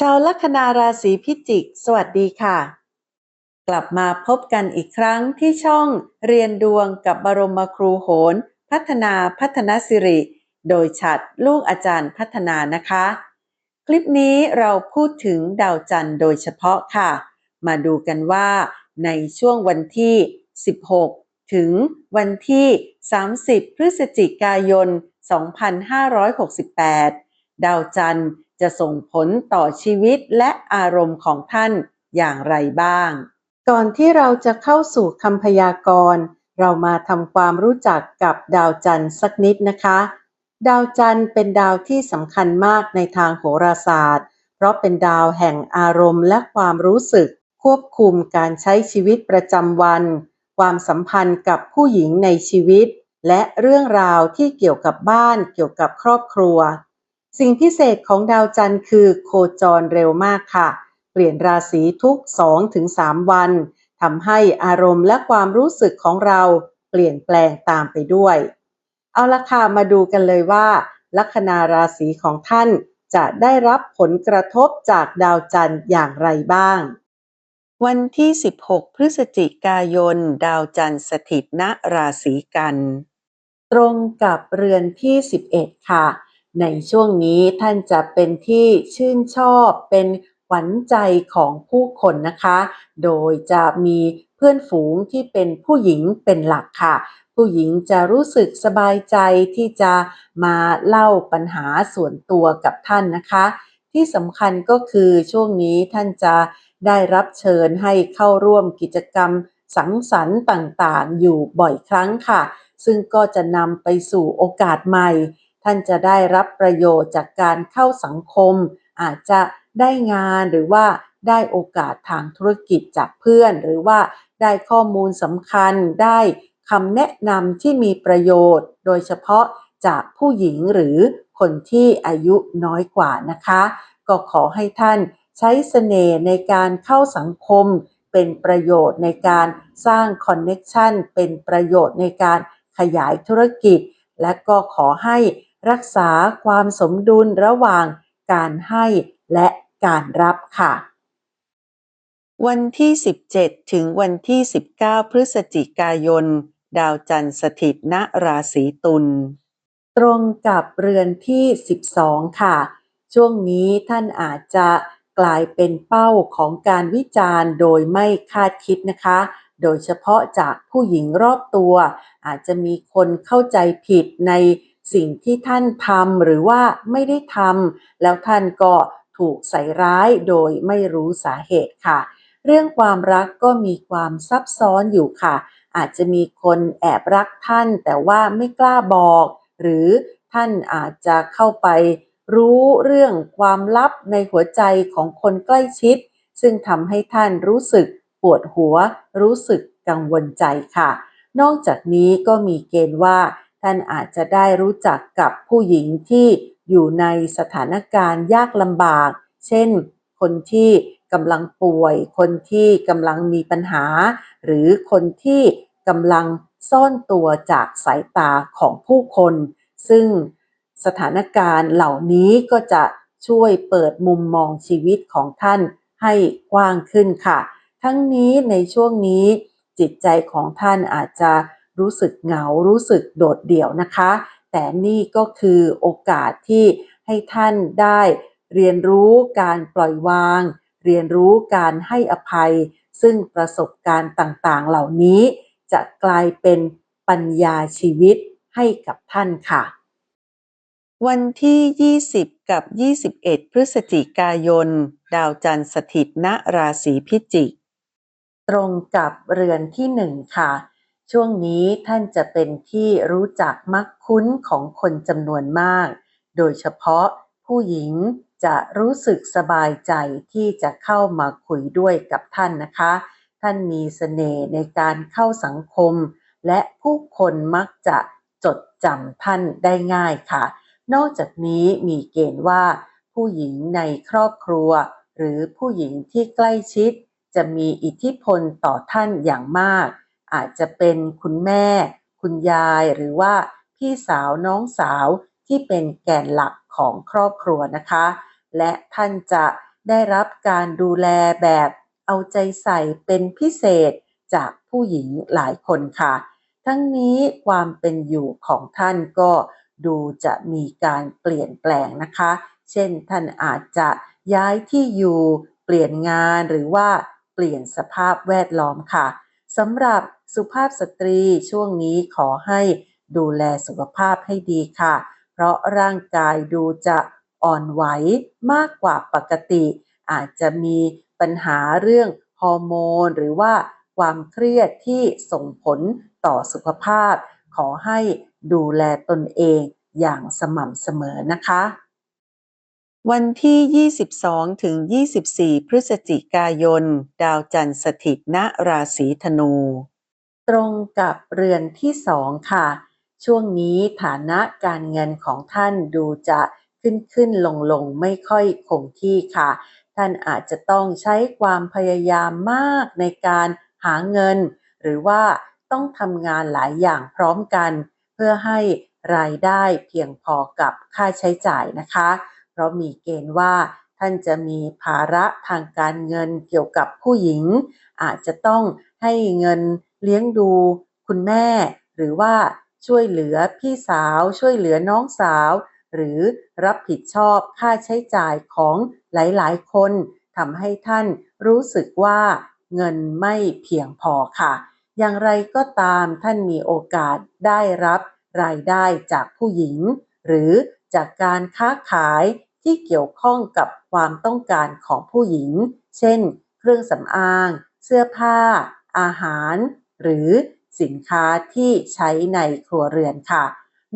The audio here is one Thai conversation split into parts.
ชาวลัคนาราศีพิจิก สวัสดีค่ะ กลับมาพบกันอีกครั้งที่ช่องเรียนดวงกับบรมครูโหน พัฒนาพัฒนสิริ โดยฉัดลูกอาจารย์พัฒนานะคะ คลิปนี้เราพูดถึงดาวจันทร์โดยเฉพาะค่ะ มาดูกันว่าในช่วงวันที่ 16 ถึงวันที่ 30 พฤศจิกายน 2568 ดาวจันทร์ จะส่งผลต่อชีวิตและอารมณ์ของท่านอย่างไรบ้าง ก่อนที่เราจะเข้าสู่คำพยากรณ์ เรามาทำความรู้จักกับดาวจันทร์สักนิดนะคะ ดาวจันทร์เป็นดาวที่สำคัญมากในทางโหราศาสตร์ เพราะเป็นดาวแห่งอารมณ์และความรู้สึก ควบคุมการใช้ชีวิตประจำวัน ความสัมพันธ์กับผู้หญิงในชีวิต และเรื่องราวที่เกี่ยวกับบ้านเกี่ยวกับครอบครัว สิ่งพิเศษของดาวจันทร์คือโคจรเร็วมากค่ะ เปลี่ยนราศีทุก 2-3 วันทำให้อารมณ์และความรู้สึกของเราเปลี่ยนแปลงตามไปด้วย เอาละค่ะมาดูกันเลยว่า ลัคนาราศีของท่านจะได้รับผลกระทบจากดาวจันทร์อย่างไรบ้าง วันที่ 16 พฤศจิกายน ดาวจันทร์สถิตณราศีกัน ตรงกับเรือนที่ 11 ค่ะ ในช่วงนี้ท่านจะเป็นที่ชื่นชอบเป็นขวัญใจของผู้คนนะคะ โดยจะมีเพื่อนฝูงที่เป็นผู้หญิงเป็นหลักค่ะ ผู้หญิงจะรู้สึกสบายใจที่จะมาเล่าปัญหาส่วนตัวกับท่านนะคะ ที่สำคัญก็คือช่วงนี้ท่านจะได้รับเชิญให้เข้าร่วมกิจกรรมสังสรรค์ต่างๆ อยู่บ่อยครั้งค่ะ ซึ่งก็จะนำไปสู่โอกาสใหม่ ท่านจะได้รับประโยชน์จากการเข้าสังคม อาจจะได้งานหรือว่าได้โอกาสทางธุรกิจจากเพื่อน หรือว่าได้ข้อมูลสำคัญได้คำแนะนำที่มีประโยชน์ โดยเฉพาะจากผู้หญิงหรือคนที่อายุน้อยกว่านะคะ ก็ขอให้ท่านใช้เสน่ห์ในการเข้าสังคม เป็นประโยชน์ในการสร้างคอนเน็ชันเป็นประโยชน์ในการขยายธุรกิจ และก็ขอให้ รักษาความสมดุลระหว่างการให้และการรับค่ะ วันที่ 17 ถึงวันที่ 19 พฤศจิกายน ดาวจันทร์สถิตณราศีตุลตรงกับเรือนที่ 12 ค่ะ ช่วงนี้ท่านอาจจะกลายเป็นเป้าของการวิจารณ์โดยไม่คาดคิดนะคะ โดยเฉพาะจากผู้หญิงรอบตัว อาจจะมีคนเข้าใจผิดใน สิ่งที่ท่านทำหรือว่าไม่ได้ทำแล้วท่านก็ถูกใส่ร้ายโดยไม่รู้สาเหตุค่ะ เรื่องความรักก็มีความซับซ้อนอยู่ค่ะ อาจจะมีคนแอบรักท่าน แต่ว่าไม่กล้าบอก หรือท่านอาจจะเข้าไปรู้เรื่องความลับในหัวใจของคนใกล้ชิด ซึ่งทำให้ท่านรู้สึกปวดหัว รู้สึกกังวลใจค่ะ นอกจากนี้ก็มีเกณฑ์ว่า ท่านอาจจะได้รู้จักกับผู้หญิงที่อยู่ในสถานการณ์ยากลำบาก เช่น คนที่กำลังป่วย คนที่กำลังมีปัญหา หรือคนที่กำลังซ่อนตัวจากสายตาของผู้คน ซึ่งสถานการณ์เหล่านี้ก็จะช่วยเปิดมุมมองชีวิตของท่านให้กว้างขึ้นค่ะ ทั้งนี้ในช่วงนี้จิตใจของท่านอาจจะ รู้สึกเหงารู้สึกโดดเดี่ยวนะคะ แต่นี่ก็คือโอกาสที่ให้ท่านได้เรียนรู้การปล่อยวาง เรียนรู้การให้อภัย ซึ่งประสบการณ์ต่างๆ เหล่านี้ จะกลายเป็นปัญญาชีวิตให้กับท่านค่ะ วันที่ 20 กับ 21 พฤศจิกายน ดาวจันทร์สถิตณราศีพิจิก ตรงกับเรือนที่หนึ่งค่ะ ช่วงนี้ท่านจะเป็นที่รู้จักมักคุ้นของคนจำนวนมาก โดยเฉพาะผู้หญิงจะรู้สึกสบายใจที่จะเข้ามาคุยด้วยกับท่านนะคะ ท่านมีสเสน่ห์ในการเข้าสังคม และผู้คนมักจะจดจำท่านได้ง่ายค่ะ นอกจากนี้มีเกณฑ์ว่า ผู้หญิงในครอบครัว หรือผู้หญิงที่ใกล้ชิด จะมีอิทธิพลต่อท่านอย่างมาก อาจจะเป็นคุณแม่ คุณยายหรือว่าพี่สาวน้องสาวที่เป็นแกนหลักของครอบครัวนะคะ และท่านจะได้รับการดูแลแบบเอาใจใส่เป็นพิเศษจากผู้หญิงหลายคนค่ะ ทั้งนี้ความเป็นอยู่ของท่านก็ดูจะมีการเปลี่ยนแปลงนะคะ เช่นท่านอาจจะย้ายที่อยู่ เปลี่ยนงานหรือว่าเปลี่ยนสภาพแวดล้อมค่ะ สำหรับสุภาพสตรีช่วงนี้ขอให้ดูแลสุขภาพให้ดีค่ะ เพราะร่างกายดูจะอ่อนไหวมากกว่าปกติ อาจจะมีปัญหาเรื่องฮอร์โมน หรือว่าความเครียดที่ส่งผลต่อสุขภาพ ขอให้ดูแลตนเองอย่างสม่ำเสมอนะคะ วันที่ 22 ถึง 24 พฤศจิกายน ดาวจันทร์สถิตณราศีธนู ตรงกับเรือนที่สองค่ะ ช่วงนี้ฐานะการเงินของท่านดูจะขึ้นขึ้นลงลงไม่ค่อยคงที่ค่ะ ท่านอาจจะต้องใช้ความพยายามมากในการหาเงิน หรือว่าต้องทำงานหลายอย่างพร้อมกัน เพื่อให้รายได้เพียงพอกับค่าใช้จ่ายนะคะ เพราะมีเกณฑ์ว่าท่านจะมีภาระทางการเงินเกี่ยวกับผู้หญิง อาจจะต้องให้เงินเลี้ยงดูคุณแม่ หรือว่าช่วยเหลือพี่สาว ช่วยเหลือน้องสาว หรือรับผิดชอบค่าใช้จ่ายของหลายๆ คนทำให้ท่านรู้สึกว่าเงินไม่เพียงพอค่ะ อย่างไรก็ตามท่านมีโอกาสได้รับรายได้จากผู้หญิง หรือ จากการค้าขายที่เกี่ยวข้องกับความต้องการของผู้หญิง เช่น เครื่องสำอาง เสื้อผ้า อาหาร หรือสินค้าที่ใช้ในครัวเรือนค่ะ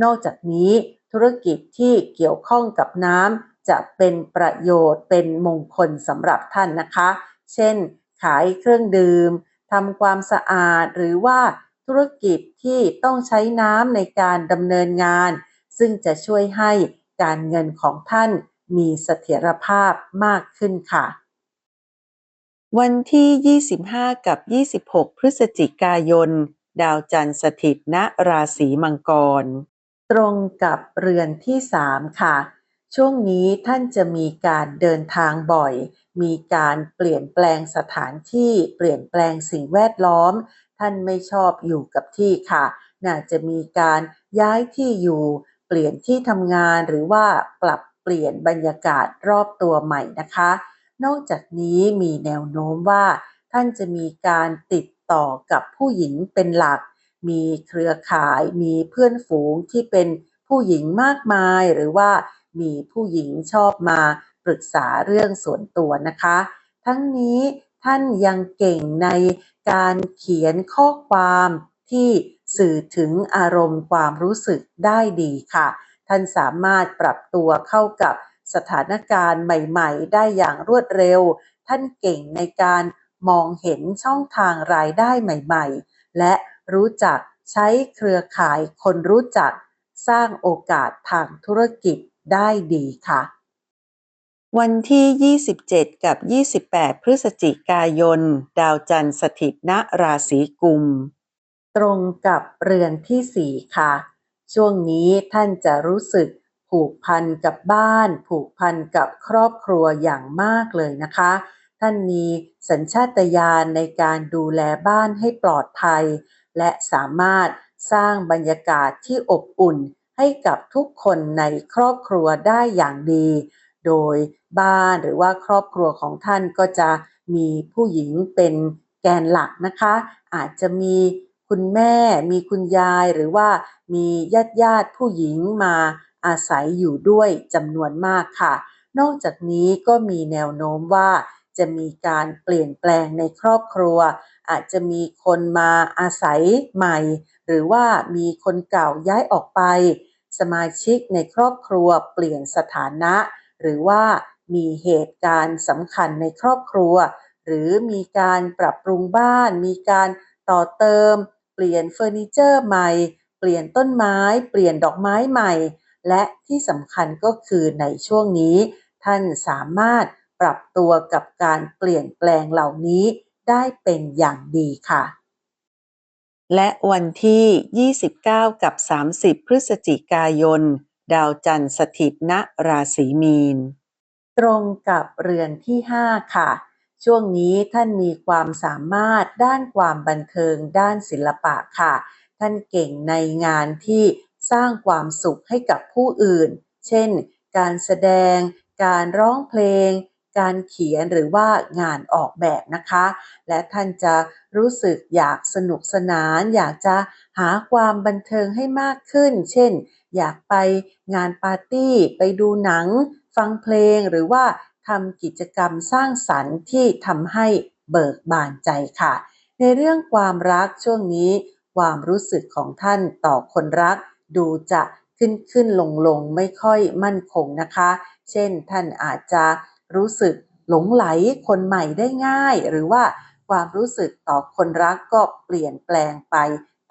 นอกจากนี้ธุรกิจที่เกี่ยวข้องกับน้ำจะเป็นประโยชน์เป็นมงคลสำหรับท่านนะคะ เช่น ขายเครื่องดื่มทำความสะอาดหรือว่าธุรกิจที่ต้องใช้น้ำในการดำเนินงาน ซึ่งจะช่วยให้การเงินของท่านมีเสถียรภาพมากขึ้นค่ะ วันที่ 25 กับ 26 พฤศจิกายน ดาวจันทร์สถิตณราศีมังกร ตรงกับเรือนที่ 3 ค่ะ ช่วงนี้ท่านจะมีการเดินทางบ่อย มีการเปลี่ยนแปลงสถานที่เปลี่ยนแปลงสิ่งแวดล้อม ท่านไม่ชอบอยู่กับที่ค่ะ น่าจะมีการย้ายที่อยู่ เปลี่ยนที่ทำงานหรือว่าปรับเปลี่ยนบรรยากาศรอบตัวใหม่นะคะ นอกจากนี้มีแนวโน้มว่า ท่านจะมีการติดต่อกับผู้หญิงเป็นหลัก มีเครือข่าย มีเพื่อนฝูงที่เป็นผู้หญิงมากมาย หรือว่ามีผู้หญิงชอบมาปรึกษาเรื่องส่วนตัวนะคะ ทั้งนี้ท่านยังเก่งในการเขียนข้อความที่ สื่อถึงอารมณ์ความรู้สึกได้ดีค่ะ ท่านสามารถปรับตัวเข้ากับสถานการณ์ใหม่ๆ ได้อย่างรวดเร็ว ท่านเก่งในการมองเห็นช่องทางรายได้ใหม่ๆ และรู้จักใช้เครือข่ายคนรู้จักสร้างโอกาสทางธุรกิจได้ดีค่ะ วันที่ 27 กับ 28 พฤศจิกายน ดาวจันทร์สถิตณราศีกุม ตรงกับเรือนที่4ค่ะ ช่วงนี้ท่านจะรู้สึกผูกพันกับบ้าน ผูกพันกับครอบครัวอย่างมากเลยนะคะ ท่านมีสัญชาตญาณในการดูแลบ้านให้ปลอดภัย และสามารถสร้างบรรยากาศที่อบอุ่นให้กับทุกคนในครอบครัวได้อย่างดี โดยบ้านหรือว่าครอบครัวของท่านก็จะมีผู้หญิงเป็นแกนหลักนะคะ อาจจะมี คุณแม่มีคุณยายหรือว่ามีญาติญาติผู้หญิงมาอาศัยอยู่ด้วยจำนวนมากค่ะ นอกจากนี้ก็มีแนวโน้มว่าจะมีการเปลี่ยนแปลงในครอบครัว อาจจะมีคนมาอาศัยใหม่ หรือว่ามีคนเก่าย้ายออกไป สมาชิกในครอบครัวเปลี่ยนสถานะ หรือว่ามีเหตุการณ์สำคัญในครอบครัว หรือมีการปรับปรุงบ้าน มีการต่อเติม เปลี่ยนเฟอร์นิเจอร์ใหม่ เปลี่ยนต้นไม้ เปลี่ยนดอกไม้ใหม่ และที่สำคัญก็คือในช่วงนี้ ท่านสามารถปรับตัวกับการเปลี่ยนแปลงเหล่านี้ได้เป็นอย่างดีค่ะ และวันที่ 29 กับ 30 พฤศจิกายน ดาวจันทร์สถิตณราศีมีน ตรงกับเรือนที่ 5 ค่ะ ช่วงนี้ท่านมีความสามารถด้านความบันเทิงด้านศิลปะค่ะ ท่านเก่งในงานที่สร้างความสุขให้กับผู้อื่น เช่น การแสดง การร้องเพลง การเขียนหรือว่างานออกแบบนะคะ และท่านจะรู้สึกอยากสนุกสนาน อยากจะหาความบันเทิงให้มากขึ้น เช่น อยากไปงานปาร์ตี้ ไปดูหนัง ฟังเพลงหรือว่า ทำกิจกรรมสร้างสรรค์ที่ทำให้เบิกบานใจค่ะ ในเรื่องความรักช่วงนี้ ความรู้สึกของท่านต่อคนรัก ดูจะขึ้นขึ้นลงลงไม่ค่อยมั่นคงนะคะ เช่นท่านอาจจะรู้สึกหลงไหลคนใหม่ได้ง่าย หรือว่าความรู้สึกต่อคนรักก็เปลี่ยนแปลงไป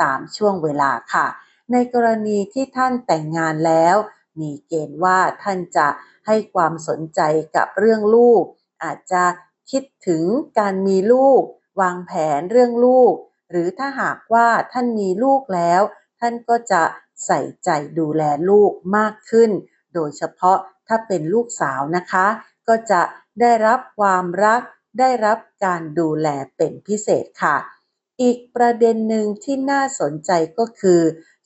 ตามช่วงเวลาค่ะ ในกรณีที่ท่านแต่งงานแล้ว มีเกณฑ์ว่าท่านจะให้ความสนใจกับเรื่องลูก อาจจะคิดถึงการมีลูก วางแผนเรื่องลูก หรือถ้าหากว่าท่านมีลูกแล้ว ท่านก็จะใส่ใจดูแลลูกมากขึ้น โดยเฉพาะถ้าเป็นลูกสาวนะคะ ก็จะได้รับความรัก ได้รับการดูแลเป็นพิเศษค่ะ อีกประเด็นหนึ่งที่น่าสนใจก็คือ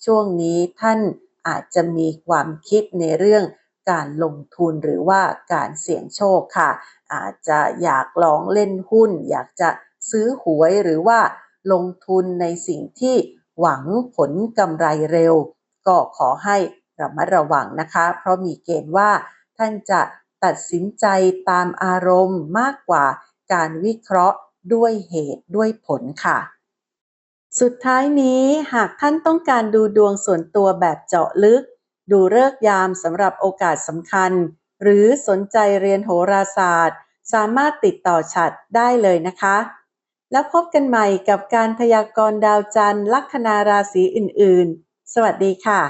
ช่วงนี้ท่าน อาจจะมีความคิดในเรื่องการลงทุนหรือว่าการเสี่ยงโชคค่ะ อาจจะอยากลองเล่นหุ้น อยากจะซื้อหวยหรือว่าลงทุนในสิ่งที่หวังผลกำไรเร็ว ก็ขอให้ระมัดระวังนะคะ เพราะมีเกณฑ์ว่าท่านจะตัดสินใจตามอารมณ์มากกว่าการวิเคราะห์ด้วยเหตุด้วยผลค่ะ สุดท้ายนี้หากท่านต้องการดูดวงส่วนตัวแบบเจาะลึก ดูเลิกยามสำหรับโอกาสสำคัญ หรือสนใจเรียนโหราศาสตร์ สามารถติดต่อฉัดได้เลยนะคะ แล้วพบกันใหม่กับการพยากรณ์ดาวจันทร์ลัคนาราศีอื่น ๆ สวัสดีค่ะ